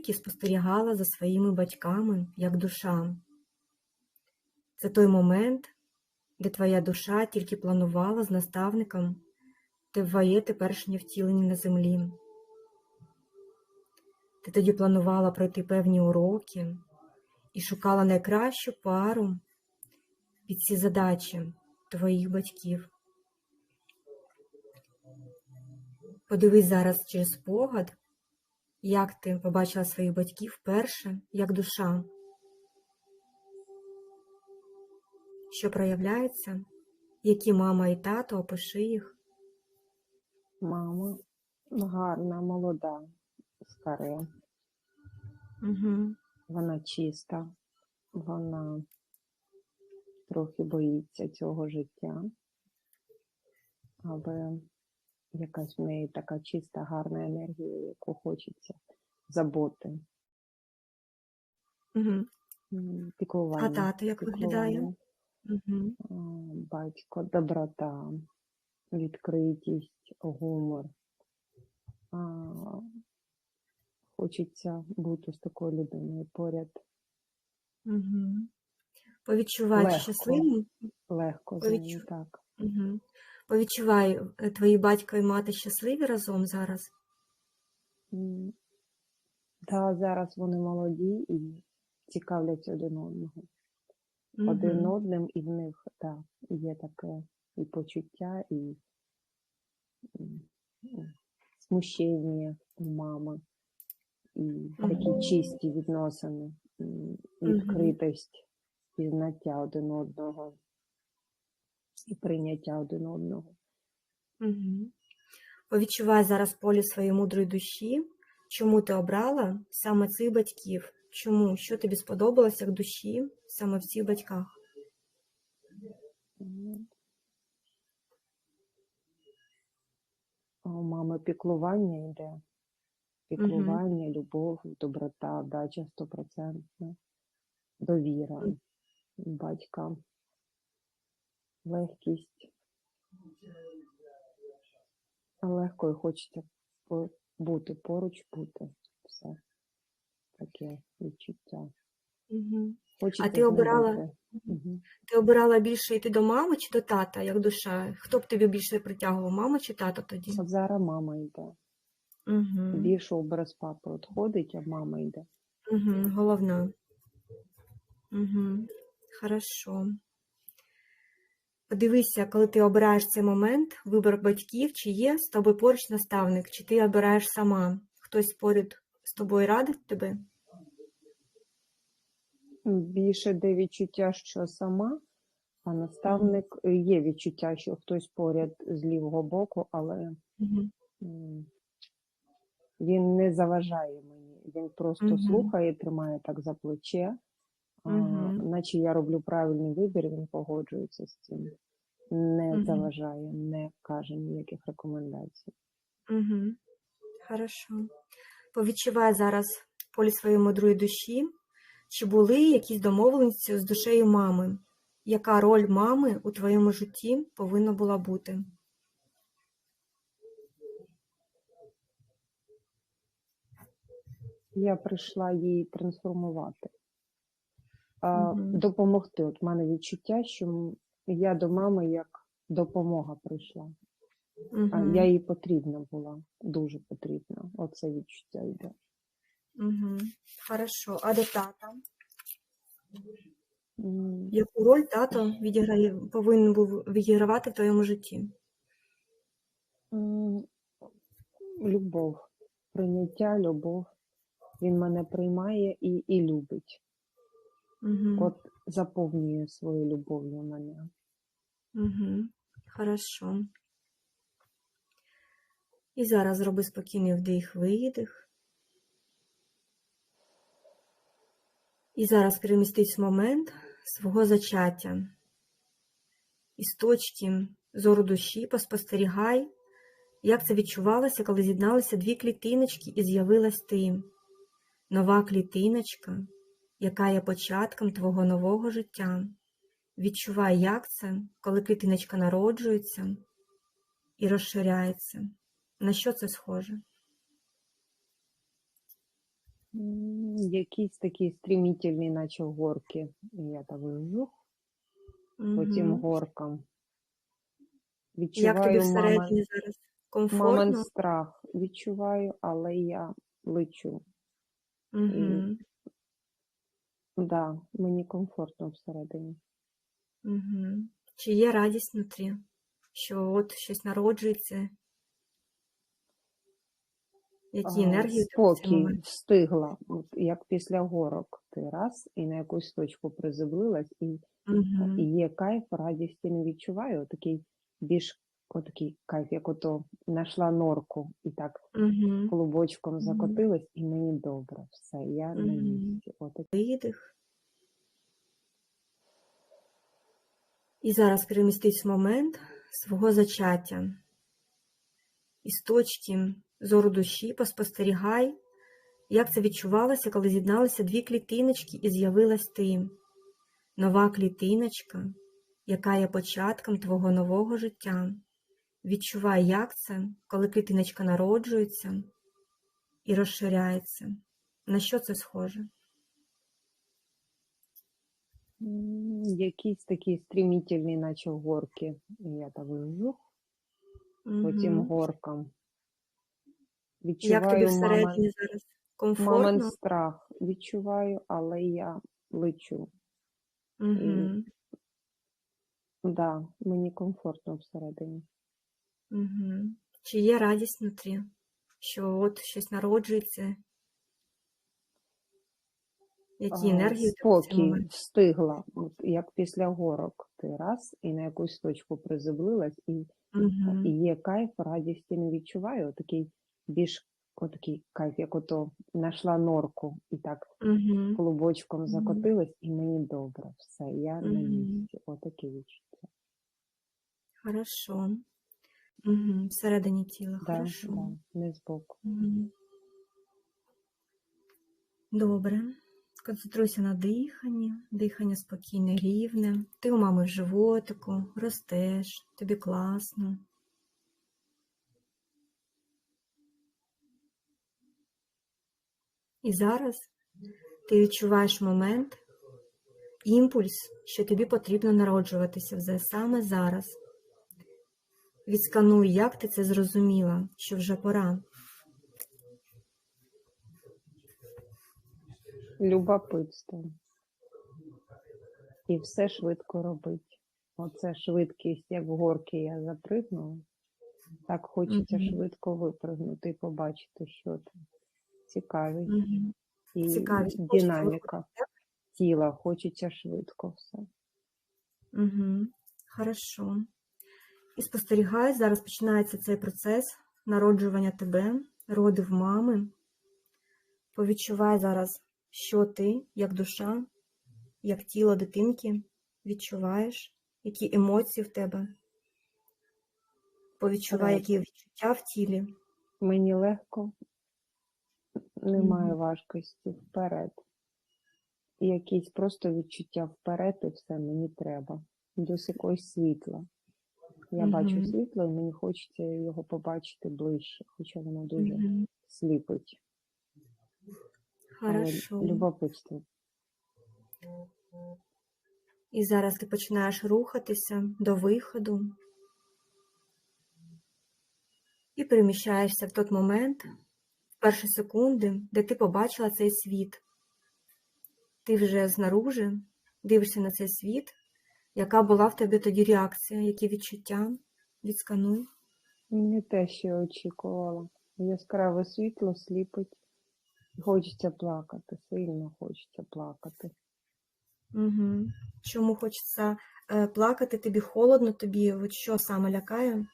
тільки спостерігала за своїми батьками як душа. Це той момент, де твоя душа тільки планувала з наставником твоє теперішнє втілення на землі. Ти тоді планувала пройти певні уроки і шукала найкращу пару під ці задачі твоїх батьків. Подивись зараз через спогад, як ти побачила своїх батьків вперше, як душа, що проявляється, які мама і тато, опиши їх. Мама гарна, молода, старе. Угу. Вона чиста, вона трохи боїться цього життя, але якась в неї така чиста, гарна енергія, яку хочеться заботи, Угу. піклування. А тато як виглядає? Угу. Батько, доброта, відкритість, гумор. А, Хочеться бути з такою людиною поряд Угу. Повідчувай Легко. щасливим. легко Повідчу- так. Угу. Повідчувай, е, твої батько і мати щасливі разом зараз. Та зараз вони молоді і цікавляться один одного. Один одним, і в них так, є таке і почуття, і м, смущення у мами, і такі чисті відносини, м, відкритість, пізнаття один одного і прийняття один одного. Угу. Повідчувай зараз полі своєї мудрої душі, чому ти обрала саме цих батьків. Чому? Що тобі сподобалося як душі саме в цих батьках? У мами піклування йде. Піклування, любов, доброта, дача стопроцентна, довіра батькам, легкість. А легко і хочеться бути поруч, бути. Все. Таке відчуття. Угу. Хочеться ти обирала- бути. Мгм. Ти обирала більше йти до мами чи до тата, як душа? Хто б тобі більше притягував, мама чи тато тоді? От зараз мама йде. Угу. Більше образ папи от ходить, а мама йде. Угу. Головна. Угу. Хорошо. Подивися, коли ти обираєш цей момент, вибір батьків, чи є з тобою поруч наставник, чи ти обираєш сама. Хтось поряд з тобою радить тебе? Більше де відчуття, що сама, а наставник є відчуття, що хтось поряд з лівого боку, але Угу. він не заважає мені. Він просто Мгм. слухає, тримає так за плече, Мгм. Наче я роблю правильний вибір, він погоджується з цим. Не Мгм. заважає, не каже ніяких рекомендацій. Угу. Хорошо. Повідчувай зараз полі своєї мудрої душі, чи були якісь домовленості з душею мами? Яка роль мами у твоєму житті повинна була бути? Я прийшла її трансформувати, а, Мгм. допомогти. От в мене відчуття, що я до мами як допомога прийшла. Угу. я їй потрібна була, дуже потрібна. Оце відчуття йде. Угу. Хорошо. А до тата? Яку роль тато відіграє, повинен був відігравати в твоєму житті? Любов, прийняття, любов. Він мене приймає і, і любить. Угу. От заповнює своєю любов'ю мене. Угу. Хорошо. І зараз зроби спокійний вдих-видих. І зараз перемістись в момент свого зачаття. Із точки зору душі поспостерігай, як це відчувалося, коли з'єдналися дві клітиночки і з'явилась ти. Нова клітиночка, яка є початком твого нового життя. Відчувай, як це, коли клітиночка народжується і розширяється. На що це схоже? Якісь такі стрімітельні, наче горки. Я так жух по тим горкам. Як тобі Відчуваю всередині зараз? мамин Комфортно? страх. Відчуваю, але я лечу. І Угу. Да, мені комфортно всередині. Угу. Чи є радість внутрі, що от щось народжується? Які енергії спокій встигла, от як після горок. Ти раз і на якусь точку приземлилась, і, Угу. і є кайф, радісті не відчуваю. Такий більш отакий кайф, як ото знайшла норку і так Угу. клубочком закотилась, і мені добре. Все, я на місці. Видих. І зараз перемістись в момент свого зачаття. Із точки зору душі поспостерігай, як це відчувалося, коли з'єдналися дві клітиночки і з'явилась ти. Нова клітиночка, яка є початком твого нового життя. Відчувай, як це, коли клітиночка народжується і розширяється. На що це схоже? Якісь такі стрімітельні, наче горки. Я так жух по тим Угу. горкам. Як тобі Відчуваю всередині зараз? мамин Комфортно? страх. Відчуваю, але я лечу. І Угу. да, мені комфортно всередині. Угу. Чи є радість внутрі, що от щось народжується? Які енергії спокій встигла, от як після горок. Ти раз і на якусь точку приземлилась, і, Угу. і є кайф, радісті не відчуваю. Такий більш отакий кайф, як ото знайшла норку і так Угу. клубочком закотилась, і мені добре. Все, я на Угу. місці. Отаке відчуття. Хорошо. Угу. Всередині тіла. Да, Хорошо. да, не збоку. Угу. Добре. Концентруйся на диханні. Дихання спокійне, рівне. Ти у мами в животику, ростеш, тобі класно. І зараз ти відчуваєш момент, імпульс, що тобі потрібно народжуватися вже саме зараз. Відскануй, як ти це зрозуміла, що вже пора. Любопитство. І все швидко робить. Оце швидкість, як в горки я запригнула. Так хочеться Мгм. швидко випригнути і побачити, що там. Цікавість Угу. і Цікавість, хочеться динаміка тіла. Хочеться швидко все. Угу. Хорошо. І спостерігай, зараз починається цей процес народжування тебе, родив мами. Повідчувай зараз, що ти, як душа, як тіло дитинки відчуваєш, які емоції в тебе. Повідчувай, які відчуття в тілі. Мені легко, немає важкості вперед. Якісь просто відчуття вперед, і все мені треба. Десь якогось світла. Я бачу світло, і мені хочеться його побачити ближче, хоча воно дуже Мгм. сліпить. Але Хорошо. любопитство. І зараз ти починаєш рухатися до виходу і переміщаєшся в той момент, в перші секунди, де ти побачила цей світ. Ти вже знаружи дивишся на цей світ, яка була в тебе тоді реакція, які відчуття? Відскануй. Не те, що я очікувала. Яскраве світло сліпить. Хочеться плакати, сильно хочеться плакати. Угу. Чому хочеться е, плакати? Тобі холодно, тобі от що саме лякає?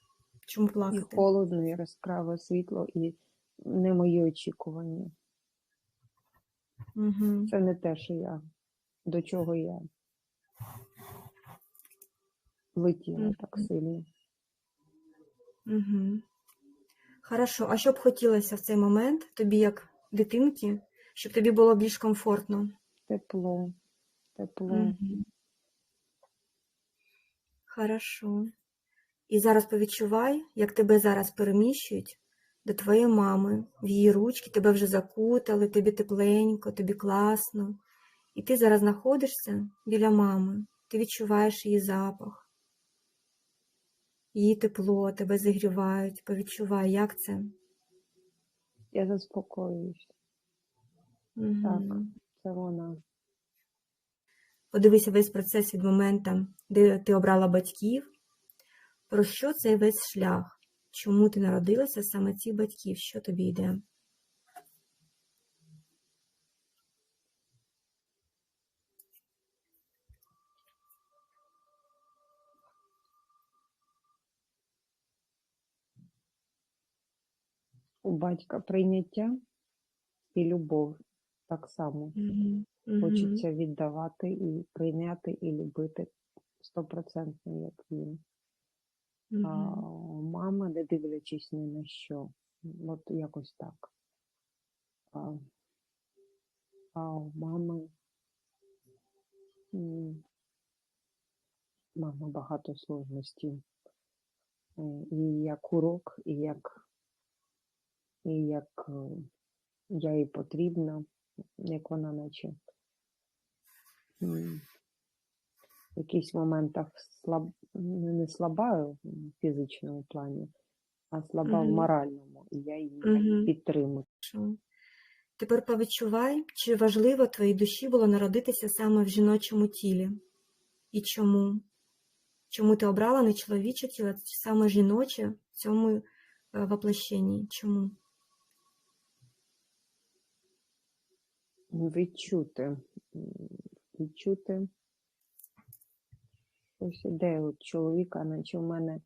Чому І холодно, і яскраве світло, і не мої очікування. Угу. Це не те, що я, до чого я летіла так сильно. Угу. Хорошо. А що б хотілося в цей момент тобі, як дитинки, щоб тобі було більш комфортно? Тепло, тепло. Угу. Хорошо. І зараз повідчувай, як тебе зараз переміщують до твоєї мами, в її ручки, тебе вже закутали, тобі тепленько, тобі класно. І ти зараз знаходишся біля мами, ти відчуваєш її запах, її тепло, тебе зігрівають, повідчувай, як це. Я заспокоююсь. Так, Це вона. Подивися весь процес від моменту, де ти обрала батьків. Про що цей весь шлях? Чому ти народилася саме цих батьків? Що тобі йде? У батька прийняття і любов так само. Мгм. Хочеться віддавати і прийняти, і любити стопроцентно, як він. А Мгм. у мами, не дивлячись ні на що. От якось так. А, а у мами мама багато сложностей. Е, І як урок, і як, і як е, я їй потрібна, як вона наче в якихось моментах слаб, не слаба в фізичному плані, а слаба в моральному, і я її Мгм. підтримую. Тепер повідчувай, чи важливо твоїй душі було народитися саме в жіночому тілі? І чому? Чому ти обрала не чоловіче тіло, а саме жіноче в цьому е, воплощенні? Чому? Відчути, відчути ось іде от чоловіка, наче в мене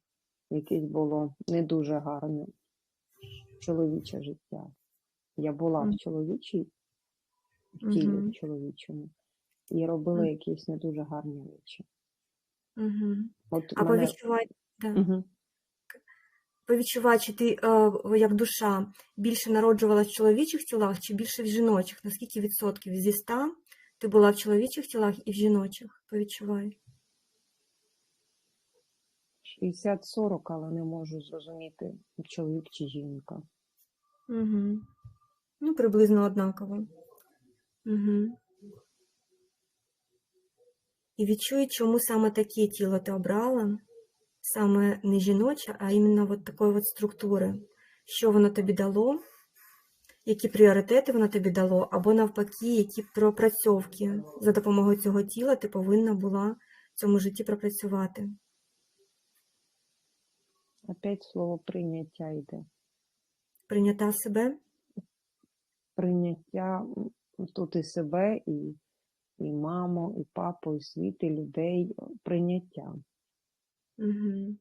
якесь було не дуже гарне чоловіче життя. Я була в чоловічій, в тілі в чоловічому, і робила якісь не дуже гарні речі. Угу. От А мене... повідчувай, да. Мгм. Повідчувай, чи ти е, як душа більше народжувалась в чоловічих тілах, чи більше в жіночих? Наскільки відсотків зі ста ти була в чоловічих тілах і в жіночих? Повідчувай. 60-40, але не можу зрозуміти, чоловік чи жінка. Угу. Ну, приблизно однаково. Угу. І відчуй, чому саме таке тіло ти обрала, саме не жіноче, а іменно от такої от структури. Що воно тобі дало, які пріоритети воно тобі дало, або навпаки, які пропрацьовки за допомогою цього тіла ти повинна була в цьому житті пропрацювати. Опять слово прийняття йде. Прийняття себе? Прийняття тут і себе, і, і маму, і папу, і світ, і людей. Прийняття. Угу.